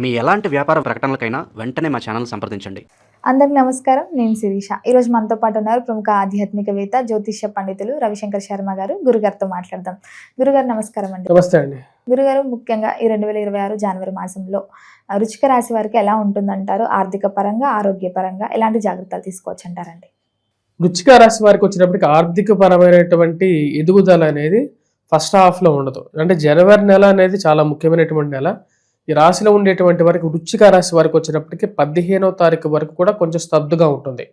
మీ ఎలాంటి వ్యాపార ప్రకటనలకైనా వెంటనే మా ఛానల్ సంప్రదించండి. అందరికి నమస్కారం నేను శిరీష. ఈరోజు మనతో పాటు ఉన్నారు ప్రముఖ ఆధ్యాత్మికవేత్త జ్యోతిష్య పండితులు రవిశంకర్ శర్మ గారు. గురుగారితో మాట్లాడదాం. గురుగారు నమస్కారం అండి. నమస్తే అండి. గురుగారు ముఖ్యంగా ఈ రెండు వేల ఇరవై ఆరు జనవరి మాసంలో వృశ్చిక రాశి వారికి ఎలా ఉంటుందంటారు? ఆర్థిక పరంగా ఆరోగ్య పరంగా ఎలాంటి జాగ్రత్తలు తీసుకోవచ్చు అంటారండి వృచ్చిక రాశి వారికి వచ్చినప్పటికి ఆర్థిక పరమైనటువంటి ఎదుగుదల అనేది ఫస్ట్ హాఫ్లో ఉండదు. అంటే జనవరి నెల అనేది చాలా ముఖ్యమైనటువంటి నెల. ఈ రాశిలో ఉండేటువంటి వారికి వృచ్చిక రాశి వారికి వచ్చినప్పటికీ పదిహేనవ తారీఖు వరకు కూడా కొంచెం స్తబ్దుగా ఉంటుంది.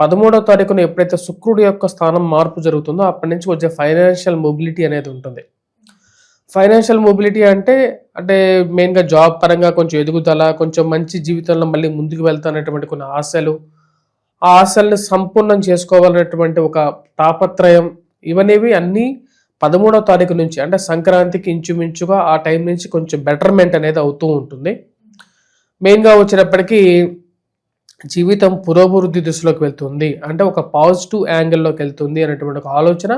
పదమూడవ తారీఖున ఎప్పుడైతే శుక్రుడి యొక్క స్థానం మార్పు జరుగుతుందో అప్పటి నుంచి వచ్చే ఫైనాన్షియల్ మొబిలిటీ అనేది ఉంటుంది. ఫైనాన్షియల్ మొబిలిటీ అంటే అంటే మెయిన్గా జాబ్ పరంగా కొంచెం ఎదుగుదల కొంచెం మంచి జీవితంలో మళ్ళీ ముందుకు వెళ్తానటువంటి కొన్ని ఆశలు ఆ ఆశల్ని సంపూర్ణం చేసుకోవాలనేటువంటి ఒక తాపత్రయం ఇవనేవి అన్నీ పదమూడవ తారీఖు నుంచి అంటే సంక్రాంతికి ఇంచుమించుగా ఆ టైం నుంచి కొంచెం బెటర్మెంట్ అనేది అవుతూ ఉంటుంది. మెయిన్గా వచ్చినప్పటికీ జీవితం పురోభివృద్ధి దిశలోకి వెళ్తుంది. అంటే ఒక పాజిటివ్ యాంగిల్లోకి వెళ్తుంది అనేటువంటి ఒక ఆలోచన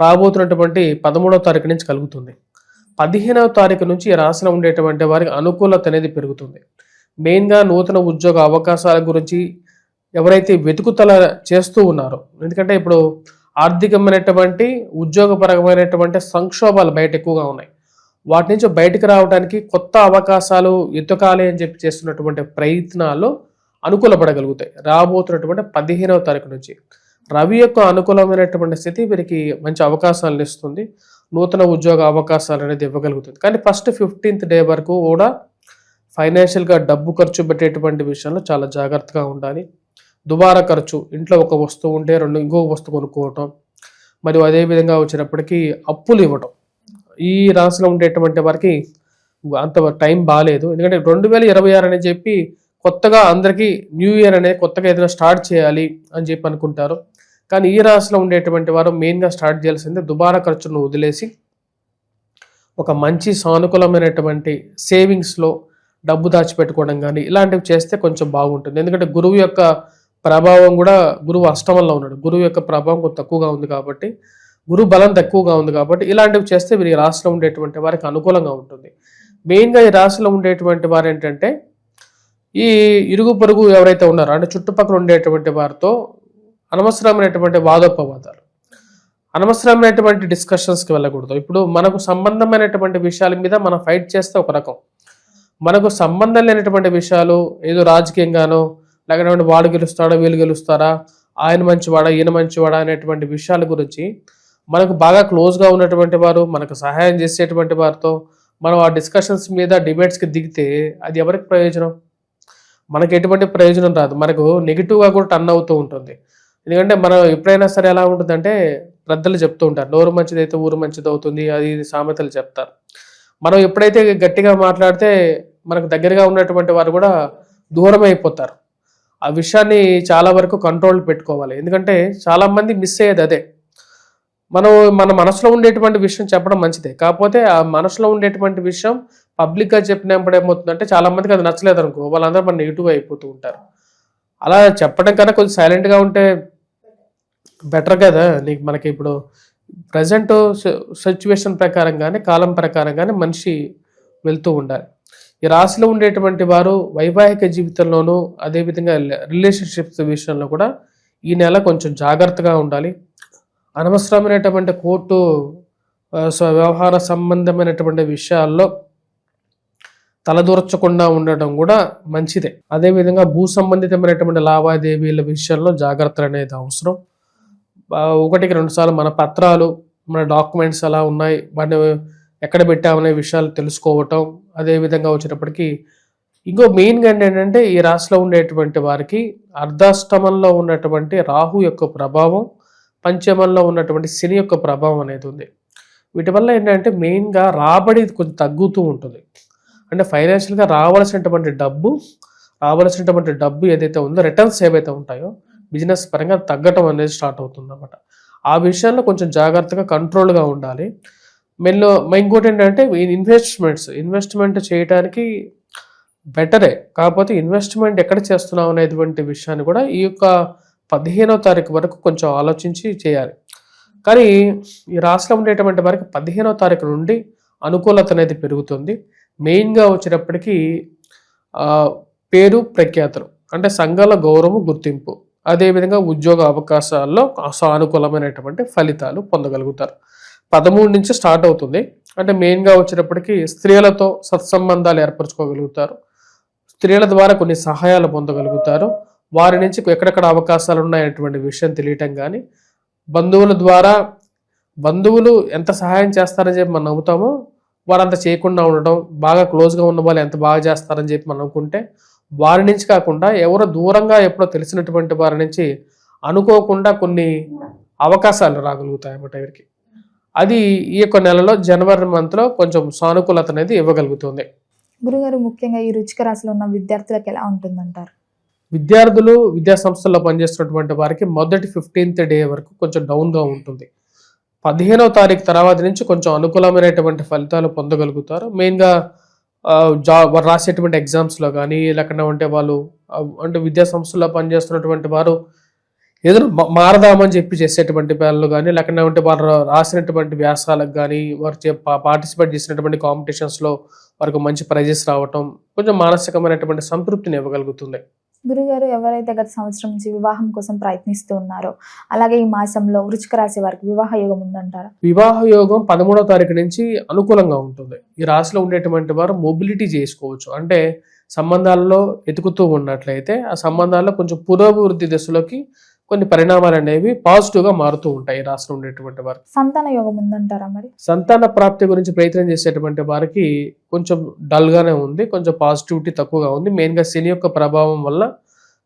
రాబోతున్నటువంటి పదమూడవ తారీఖు నుంచి కలుగుతుంది. పదిహేనవ తారీఖు నుంచి రాసిన ఉండేటువంటి వారికి అనుకూలత అనేది పెరుగుతుంది. మెయిన్గా నూతన ఉద్యోగ అవకాశాల గురించి ఎవరైతే వెతుకుతల చేస్తూ ఉన్నారో ఎందుకంటే ఇప్పుడు ఆర్థికమైనటువంటి ఉద్యోగపరమైనటువంటి సంక్షోభాలు బయట ఎక్కువగా ఉన్నాయి. వాటి నుంచి బయటకు రావడానికి కొత్త అవకాశాలు ఎత్తుకాలి అని చెప్పి చేస్తున్నటువంటి ప్రయత్నాలు అనుకూలపడగలుగుతాయి. రాబోతున్నటువంటి పదిహేనవ తారీఖు నుంచి. రవి యొక్క అనుకూలమైనటువంటి స్థితి వీరికి మంచి అవకాశాలను ఇస్తుంది. నూతన ఉద్యోగ అవకాశాలు అనేది ఇవ్వగలుగుతుంది. కానీ ఫస్ట్ ఫిఫ్టీన్త్ డే వరకు కూడా ఫైనాన్షియల్గా డబ్బు ఖర్చు పెట్టేటువంటి విషయంలో చాలా జాగ్రత్తగా ఉండాలి. దుబారా ఖర్చు ఇంట్లో ఒక వస్తువు ఉంటే రెండు ఇంకొక వస్తువు కొనుక్కోవటం. మరియు అదేవిధంగా వచ్చినప్పటికీ అప్పులు ఇవ్వటం. ఈ రాశిలో ఉండేటువంటి వారికి అంత టైం బాగాలేదు ఎందుకంటే రెండు వేల ఇరవై ఆరు అని చెప్పి కొత్తగా అందరికీ న్యూ ఇయర్ అనేది కొత్తగా ఏదైనా స్టార్ట్ చేయాలి అని చెప్పి అనుకుంటారు. కానీ ఈ రాశిలో ఉండేటువంటి వారు మెయిన్గా స్టార్ట్ చేయాల్సింది దుబారా ఖర్చును వదిలేసి ఒక మంచి సానుకూలమైనటువంటి సేవింగ్స్లో డబ్బు దాచిపెట్టుకోవడం కానీ ఇలాంటివి చేస్తే కొంచెం బాగుంటుంది. ఎందుకంటే గురువు యొక్క ప్రభావం కూడా గురువు అష్టమంలో ఉన్నాడు. గురువు యొక్క ప్రభావం కొంత తక్కువగా ఉంది కాబట్టి గురువు బలం తక్కువగా ఉంది కాబట్టి ఇలాంటివి చేస్తే మీరు ఈ రాశిలో ఉండేటువంటి వారికి అనుకూలంగా ఉంటుంది. మెయిన్గా ఈ రాశిలో ఉండేటువంటి వారు ఏంటంటే ఈ ఇరుగు పొరుగు ఎవరైతే ఉన్నారో అంటే చుట్టుపక్కల ఉండేటువంటి వారితో అనవసరమైనటువంటి వాదోపవాదాలు. అనవసరమైనటువంటి డిస్కషన్స్కి వెళ్ళకూడదు. ఇప్పుడు మనకు సంబంధమైనటువంటి విషయాల మీద మనం ఫైట్ చేస్తే ఒక రకం. మనకు సంబంధం లేనటువంటి విషయాలు ఏదో రాజకీయంగానో లేకపోతే వాడు గెలుస్తాడా వీళ్ళు గెలుస్తారా? ఆయన మంచివాడా ఈయన మంచివాడా అనేటువంటి విషయాల గురించి మనకు బాగా క్లోజ్గా ఉన్నటువంటి వారు మనకు సహాయం చేసేటువంటి వారితో మనం ఆ డిస్కషన్స్ మీద డిబేట్స్కి దిగితే అది ఎవరికి ప్రయోజనం? మనకి ఎటువంటి ప్రయోజనం రాదు. మనకు నెగిటివ్గా కూడా టర్న్ అవుతూ ఉంటుంది. ఎందుకంటే మనం ఎప్పుడైనా సరే ఎలా ఉంటుందంటే పెద్దలు చెప్తూ ఉంటారు. నోరు మంచిదైతే ఊరు మంచిది అవుతుంది అది ఇది సామెతలు చెప్తారు. మనం ఎప్పుడైతే గట్టిగా మాట్లాడితే మనకు దగ్గరగా ఉన్నటువంటి వారు కూడా దూరం అయిపోతారు ఆ విషయాన్ని చాలా వరకు కంట్రోల్ పెట్టుకోవాలి. ఎందుకంటే చాలామంది మిస్ అయ్యేది అదే. మనం మన మనసులో ఉండేటువంటి విషయం చెప్పడం మంచిదే. కాకపోతే ఆ మనసులో ఉండేటువంటి విషయం పబ్లిక్గా చెప్పినప్పుడు ఏమవుతుందంటే చాలామందికి అది నచ్చలేదు అనుకో వాళ్ళందరూ మన నెగిటివ్ అయిపోతూ ఉంటారు. అలా చెప్పడం కన్నా కొంచెం సైలెంట్గా ఉంటే బెటర్ కదా. నీకు మనకి ఇప్పుడు ప్రజెంట్ సిచ్యువేషన్ ప్రకారం కానీ కాలం ప్రకారం కానీ మనిషి వెళ్తూ ఉండాలి. ఈ రాశిలో ఉండేటువంటి వారు వైవాహిక జీవితంలోనూ అదేవిధంగా రిలేషన్షిప్స్ విషయంలో కూడా ఈ నెల కొంచెం జాగ్రత్తగా ఉండాలి. అనవసరమైనటువంటి కోర్టు వ్యవహార సంబంధమైనటువంటి విషయాల్లో తలదూర్చకుండా ఉండటం కూడా మంచిదే. అదేవిధంగా భూ సంబంధితమైనటువంటి లావాదేవీల విషయంలో జాగ్రత్తలు అనేది అవసరం. ఒకటికి రెండుసార్లు మన పత్రాలు మన డాక్యుమెంట్స్ ఎలా ఉన్నాయి. వాటిని ఎక్కడ పెట్టామనే విషయాలు తెలుసుకోవటం అదేవిధంగా వచ్చినప్పటికీ ఇంకో మెయిన్గా ఏంటంటే ఈ రాశిలో ఉండేటువంటి వారికి అర్ధాష్టమంలో ఉన్నటువంటి రాహు యొక్క ప్రభావం పంచమంలో ఉన్నటువంటి శని యొక్క ప్రభావం అనేది ఉంది. వీటి వల్ల ఏంటంటే మెయిన్గా రాబడి కొంచెం తగ్గుతూ ఉంటుంది. అంటే ఫైనాన్షియల్గా రావాల్సినటువంటి డబ్బు రావాల్సినటువంటి డబ్బు ఏదైతే ఉందో రిటర్న్స్ ఏవైతే ఉంటాయో బిజినెస్ పరంగా తగ్గటం అనేది స్టార్ట్ అవుతుంది అనమాట ఆ విషయంలో కొంచెం జాగ్రత్తగా కంట్రోల్గా ఉండాలి. మెల్లో ఇంకోటి ఏంటంటే ఇన్వెస్ట్మెంట్స్ ఇన్వెస్ట్మెంట్ చేయడానికి బెటరే కాకపోతే ఇన్వెస్ట్మెంట్ ఎక్కడ చేస్తున్నాం అనేటువంటి విషయాన్ని కూడా ఈ యొక్క పదిహేనవ తారీఖు వరకు కొంచెం ఆలోచించి చేయాలి. కానీ ఈ రాష్ట్రం ఉండేటువంటి వారికి పదిహేనవ తారీఖు నుండి అనుకూలత అనేది పెరుగుతుంది. మెయిన్గా వచ్చినప్పటికీ పేరు ప్రఖ్యాతులు అంటే సంఘాల గౌరవం గుర్తింపు అదేవిధంగా ఉద్యోగ అవకాశాల్లో సానుకూలమైనటువంటి ఫలితాలు పొందగలుగుతారు. పదమూడు నుంచి స్టార్ట్ అవుతుంది. అంటే మెయిన్గా వచ్చేటప్పటికి స్త్రీలతో సత్సంబంధాలు ఏర్పరచుకోగలుగుతారు. స్త్రీల ద్వారా కొన్ని సహాయాలు పొందగలుగుతారు. వారి నుంచి ఎక్కడెక్కడ అవకాశాలు ఉన్నాయనేటువంటి విషయం తెలియటం కానీ బంధువుల ద్వారా బంధువులు ఎంత సహాయం చేస్తారని చెప్పి మనం నవ్వుతామో వారంత చేయకుండా ఉండడం బాగా క్లోజ్గా ఉన్న వాళ్ళు ఎంత బాగా చేస్తారని చెప్పి మనం అనుకుంటే వారి నుంచి కాకుండా ఎవరో దూరంగా ఎప్పుడో తెలిసినటువంటి వారి నుంచి అనుకోకుండా కొన్ని అవకాశాలు రాగలుగుతాయి అన్నమాట వీరికి. అది ఈ యొక్క నెలలో జనవరి మంత్లో కొంచెం సానుకూలత అనేది ఇవ్వగలుగుతుంది. గురుగారు ముఖ్యంగా ఈ రుచిక రాశిలో ఉన్న విద్యార్థులకు ఎలా ఉంటుందంటారు? విద్యార్థులు విద్యా సంస్థల్లో పనిచేస్తున్నటువంటి వారికి మొదటి ఫిఫ్టీన్త్ డే వరకు కొంచెం డౌన్గా ఉంటుంది. పదిహేనవ తారీఖు తర్వాత నుంచి కొంచెం అనుకూలమైనటువంటి ఫలితాలు పొందగలుగుతారు. మెయిన్గా జాబ్ రాసేటువంటి ఎగ్జామ్స్లో కానీ లేకుండా ఉంటే వాళ్ళు అంటే విద్యా సంస్థల్లో పనిచేస్తున్నటువంటి వారు ఏదైనా మా- మారదామని చెప్పి చేసేటువంటి పిల్లలు కానీ లేకుండా ఉంటే వారు రాసినటువంటి వ్యాసాలకు కానీ వారు పార్టిసిపేట్ చేసినటువంటి కాంపిటీషన్స్లో వారికి మంచి ప్రైజెస్ రావటం కొంచెం మానసికమైనటువంటి సంతృప్తిని ఇవ్వగలుగుతుంది. గురుగారు ఎవరైతే గత సంవత్సరం నుంచి వివాహం కోసం ప్రయత్నిస్తూ ఉన్నారో అలాగే ఈ మాసంలో వృచ్చిక రాశి వారికి వివాహ యోగం ఉందంటారా? వివాహ యోగం పదమూడవ తారీఖు నుంచి అనుకూలంగా ఉంటుంది. ఈ రాశిలో ఉండేటువంటి వారు మొబిలిటీ చేసుకోవచ్చు. అంటే సంబంధాల్లో ఎతుకుతూ ఉన్నట్లయితే ఆ సంబంధాల్లో కొంచెం పురోభివృద్ధి దశలోకి కొన్ని పరిణామాలు అనేవి పాజిటివ్గా మారుతూ ఉంటాయి రాశిలో ఉండేటువంటి వారికి. సంతాన యోగం ఉందంటారా మరి? సంతాన ప్రాప్తి గురించి ప్రయత్నం చేసేటువంటి వారికి కొంచెం డల్గానే ఉంది కొంచెం పాజిటివిటీ తక్కువగా ఉంది. మెయిన్గా శని యొక్క ప్రభావం వల్ల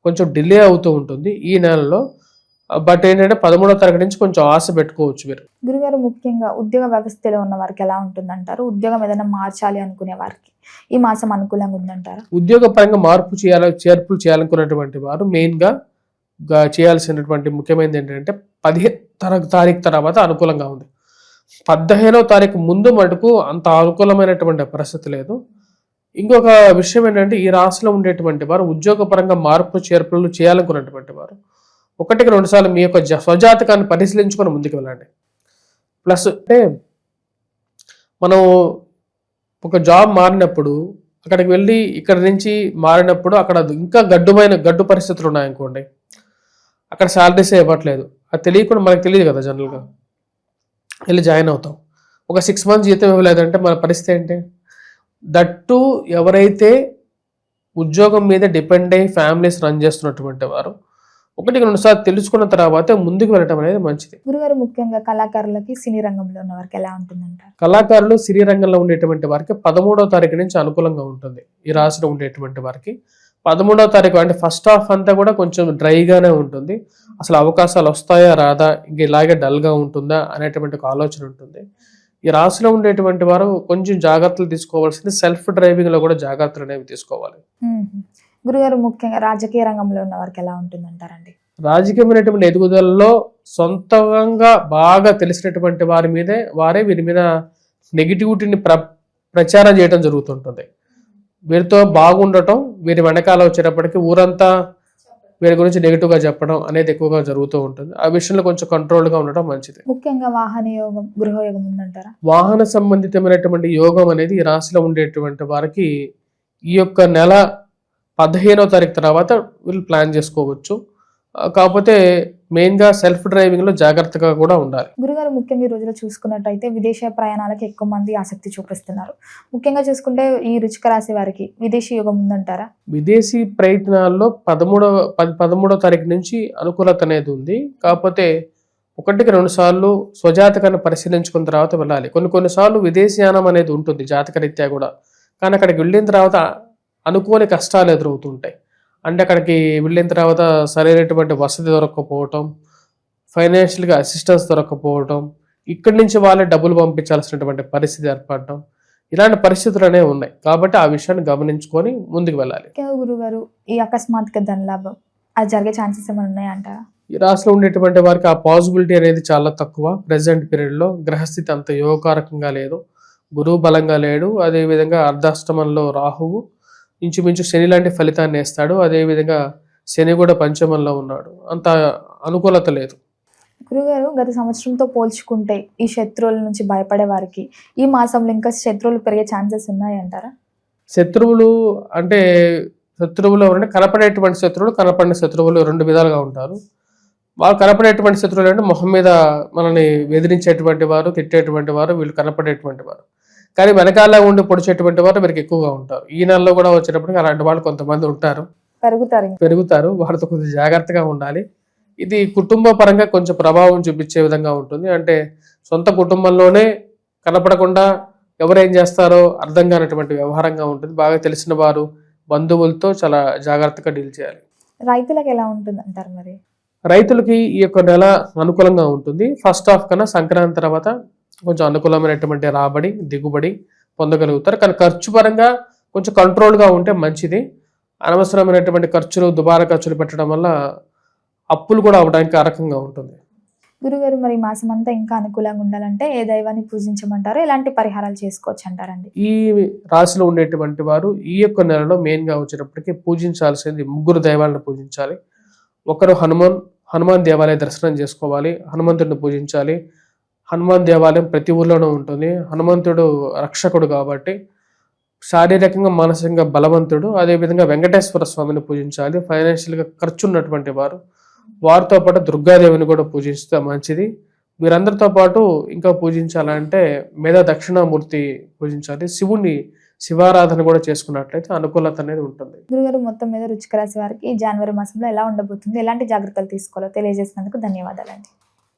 కొంచెం డిలే అవుతూ ఉంటుంది ఈ నెలలో. బట్ ఏంటంటే పదమూడవ తారీఖు నుంచి కొంచెం ఆశ పెట్టుకోవచ్చు మీరు. గురుగారు ముఖ్యంగా ఉద్యోగ వ్యవస్థలో ఉన్న వారికి ఎలా ఉంటుందంటారు? ఉద్యోగం ఏదైనా మార్చాలి అనుకునే వారికి ఈ మాసం అనుకూలంగా ఉందంటారా? ఉద్యోగ పరంగా మార్పు చేయాలి చేర్పులు చేయాలనుకున్నటువంటి వారు మెయిన్గా గా చేయాల్సినటువంటి ముఖ్యమైనది ఏంటంటే పదిహేను తర- తారీఖు తర్వాత అనుకూలంగా ఉంది. పదిహేనవ తారీఖు ముందు మటుకు అంత అనుకూలమైనటువంటి పరిస్థితి లేదు. ఇంకొక విషయం ఏంటంటే ఈ రాశిలో ఉండేటువంటి వారు ఉద్యోగపరంగా మార్పు చేర్పులు చేయాలనుకున్నటువంటి వారు ఒకటికి రెండు సార్లు మీ యొక్క జ- స్వజాతకాన్ని పరిశీలించుకొని ముందుకు వెళ్ళండి. ప్లస్ అంటే మనం ఒక జాబ్ మారినప్పుడు అక్కడికి వెళ్ళి ఇక్కడి నుంచి మారినప్పుడు అక్కడ ఇంకా గడ్డుమైన గడ్డు పరిస్థితులు ఉన్నాయనుకోండి. అక్కడ శాలరీసే ఇవ్వట్లేదు. అది తెలియకుండా మనకు తెలియదు కదా జనరల్గా వెళ్ళి జాయిన్ అవుతాం. ఒక సిక్స్ మంత్స్ జీతం ఇవ్వలేదంటే మన పరిస్థితి ఏంటి? దట్టు ఎవరైతే ఉద్యోగం మీద డిపెండ్ అయ్యి ఫ్యామిలీస్ రన్ చేస్తున్నటువంటి వారు ఒకటికి రెండు సార్లు తెలుసుకున్న తర్వాత ముందుకు వెళ్ళటం అనేది మంచిది. గురుగారు ముఖ్యంగా కళాకారులకి సినీ రంగంలో ఉన్న వారికి ఎలా ఉంటుందంటారు? కళాకారులు సినీ రంగంలో ఉండేటువంటి వారికి పదమూడవ తారీఖు నుంచి అనుకూలంగా ఉంటుంది. ఈ రాశిలో ఉండేటువంటి వారికి పదమూడవ తారీఖు అంటే ఫస్ట్ హాఫ్ అంతా కూడా కొంచెం డ్రైగానే ఉంటుంది. అసలు అవకాశాలు వస్తాయా రాదా ఇంక ఇలాగే డల్గా ఉంటుందా అనేటువంటి ఒక ఆలోచన ఉంటుంది. ఈ రాశిలో ఉండేటువంటి వారు కొంచెం జాగ్రత్తలు తీసుకోవాల్సింది సెల్ఫ్ డ్రైవింగ్లో కూడా జాగ్రత్తలు అనేవి తీసుకోవాలి. గురుగారు ముఖ్యంగా రాజకీయ రంగంలో ఉన్న వారికి ఎలా ఉంటుందంటారండి? రాజకీయమైనటువంటి ఎదుగుదలలో సొంతంగా బాగా తెలిసినటువంటి వారి మీదే వారే వీరి మీద నెగిటివిటీని ప్ర ప్రచారం చేయడం జరుగుతుంటుంది. వీరితో బాగుండటం వీరి వెనకాల వచ్చేటప్పటికి ఊరంతా వీరి గురించి నెగిటివ్గా చెప్పడం అనేది ఎక్కువగా జరుగుతూ ఉంటుంది. ఆ విషయంలో కొంచెం కంట్రోల్గా ఉండటం మంచిది. ముఖ్యంగా వాహన యోగం గృహ యోగం ఉందంటారా? వాహన సంబంధితమైనటువంటి యోగం అనేది ఈ రాశిలో ఉండేటువంటి వారికి ఈ యొక్క నెల పదిహేనో తారీఖు తర్వాత వీళ్ళు ప్లాన్ చేసుకోవచ్చు. కాకపోతే మెయిన్గా సెల్ఫ్ డ్రైవింగ్లో జాగ్రత్తగా కూడా ఉండాలి. గురుగారు ముఖ్యంగా ఈ రోజులో చూసుకున్నట్టయితే విదేశీ ప్రయాణాలకు ఎక్కువ మంది ఆసక్తి చూపిస్తున్నారు. ముఖ్యంగా చూసుకుంటే ఈ రుచిక రాశి వారికి విదేశీ యోగం ఉందంటారా? విదేశీ ప్రయత్నాల్లో పదమూడవ పది పదమూడవ తారీఖు నుంచి అనుకూలత అనేది ఉంది. కాకపోతే ఒకటికి రెండు సార్లు స్వజాతకాన్ని పరిశీలించుకున్న తర్వాత వెళ్ళాలి. కొన్ని కొన్నిసార్లు విదేశీయానం అనేది ఉంటుంది జాతక రీత్యా కూడా. కానీ అక్కడికి వెళ్ళిన తర్వాత అనుకోని కష్టాలు ఎదురవుతుంటాయి. అంటే అక్కడికి వెళ్ళిన తర్వాత సరైనటువంటి వసతి దొరకకపోవటం ఫైనాన్షియల్గా అసిస్టెన్స్ దొరకకపోవటం ఇక్కడి నుంచి వాళ్ళే డబ్బులు పంపించాల్సినటువంటి పరిస్థితి ఏర్పడటం ఇలాంటి పరిస్థితులు అనేవి ఉన్నాయి. కాబట్టి ఆ విషయాన్ని గమనించుకొని ముందుకు వెళ్ళాలి. గురుగారు ఈ అకస్మాత్తుగా ధనలాభం అది జరిగే ఛాన్సెస్ ఏమైనా ఉన్నాయంటారా ఈ రాశిలో ఉండేటువంటి వారికి ఆ పాసిబిలిటీ అనేది చాలా తక్కువ. ప్రజెంట్ పీరియడ్లో గ్రహస్థితి అంత యోగకారకంగా లేదు. గురువు బలంగా లేడు. అదేవిధంగా అర్ధాష్టమంలో రాహువు. ఇంచుమించు శని లాంటి ఫలితాన్ని వేస్తాడు. అదేవిధంగా శని కూడా పంచమంలో ఉన్నాడు. అంత అనుకూలత లేదు. గురుగారు గత సంవత్సరంతో పోల్చుకుంటే ఈ శత్రువుల నుంచి భయపడే వారికి ఈ మాసంలో ఇంకా శత్రువులు పెరిగే ఛాన్సెస్ ఉన్నాయంటారా శత్రువులు అంటే శత్రువులు ఎవరంటే కనపడేటువంటి శత్రువులు కనపడిన శత్రువులు రెండు విధాలుగా ఉంటారు. వాళ్ళు కనపడేటువంటి శత్రువులు అంటే మొహం మీద మనల్ని బెదిరించేటువంటి వారు తిట్టేటువంటి వారు వీళ్ళు కనపడేటువంటి వారు. కానీ వెనకాల ఉండి పొడిచేటువంటి వారు వీరికి ఎక్కువగా ఉంటారు. ఈ నెలలో కూడా వచ్చేటప్పటికి అలాంటి వాళ్ళు కొంతమంది ఉంటారు. పెరుగుతారు. పెరుగుతారు. వారితో కొంచెం జాగ్రత్తగా ఉండాలి. ఇది కుటుంబ పరంగా కొంచెం ప్రభావం చూపించే విధంగా ఉంటుంది. అంటే సొంత కుటుంబంలోనే కనపడకుండా ఎవరు ఏం చేస్తారో అర్థం కానటువంటి వ్యవహారంగా ఉంటుంది. బాగా తెలిసిన వారు బంధువులతో చాలా జాగ్రత్తగా డీల్ చేయాలి. రైతులకు ఎలా ఉంటుంది అంటారు మరి? రైతులకి ఈ యొక్క నెల అనుకూలంగా ఉంటుంది. ఫస్ట్ హాఫ్ కన్నా సంక్రాంతి తర్వాత కొంచెం అనుకూలమైనటువంటి రాబడి దిగుబడి పొందగలుగుతారు. కానీ ఖర్చు పరంగా కొంచెం కంట్రోల్గా ఉంటే మంచిది. అనవసరమైనటువంటి ఖర్చులు దుబారా ఖర్చులు పెట్టడం వల్ల అప్పులు కూడా అవడానికి కారకంగా ఉంటుంది. గురుగారు మరి మాసం అంతా ఇంకా అనుకూలంగా ఉండాలంటే ఏ దైవాన్ని పూజించమంటారు? ఎలాంటి పరిహారాలు చేసుకోవచ్చు అంటారండి ఈ రాశిలో ఉండేటువంటి వారు ఈ యొక్క నెలలో మెయిన్గా వచ్చేటప్పటికి పూజించాల్సింది ముగ్గురు దైవాలను పూజించాలి. ఒకరు హనుమాన్ హనుమాన్ దేవాలయ దర్శనం చేసుకోవాలి. హనుమంతుడిని పూజించాలి. హనుమాన్ దేవాలయం ప్రతి ఊర్లోనూ ఉంటుంది. హనుమంతుడు రక్షకుడు కాబట్టి శారీరకంగా మానసికంగా బలవంతుడు. అదేవిధంగా వెంకటేశ్వర స్వామిని పూజించాలి. ఫైనాన్షియల్గా ఖర్చు ఉన్నటువంటి వారు. వారితో పాటు దుర్గాదేవిని కూడా పూజిస్తే మంచిది. వీరందరితో పాటు ఇంకా పూజించాలంటే మేధా దక్షిణామూర్తి పూజించాలి. శివుణ్ణి శివారాధన కూడా చేసుకున్నట్లయితే అనుకూలత అనేది ఉంటుంది. గురుగారు మొత్తం మీద రుచికరాశి వారికి జనవరి మాసంలో ఎలా ఉండబోతుంది? ఎలాంటి జాగ్రత్తలు తీసుకోవాలో తెలియజేసినందుకు ధన్యవాదాలండి.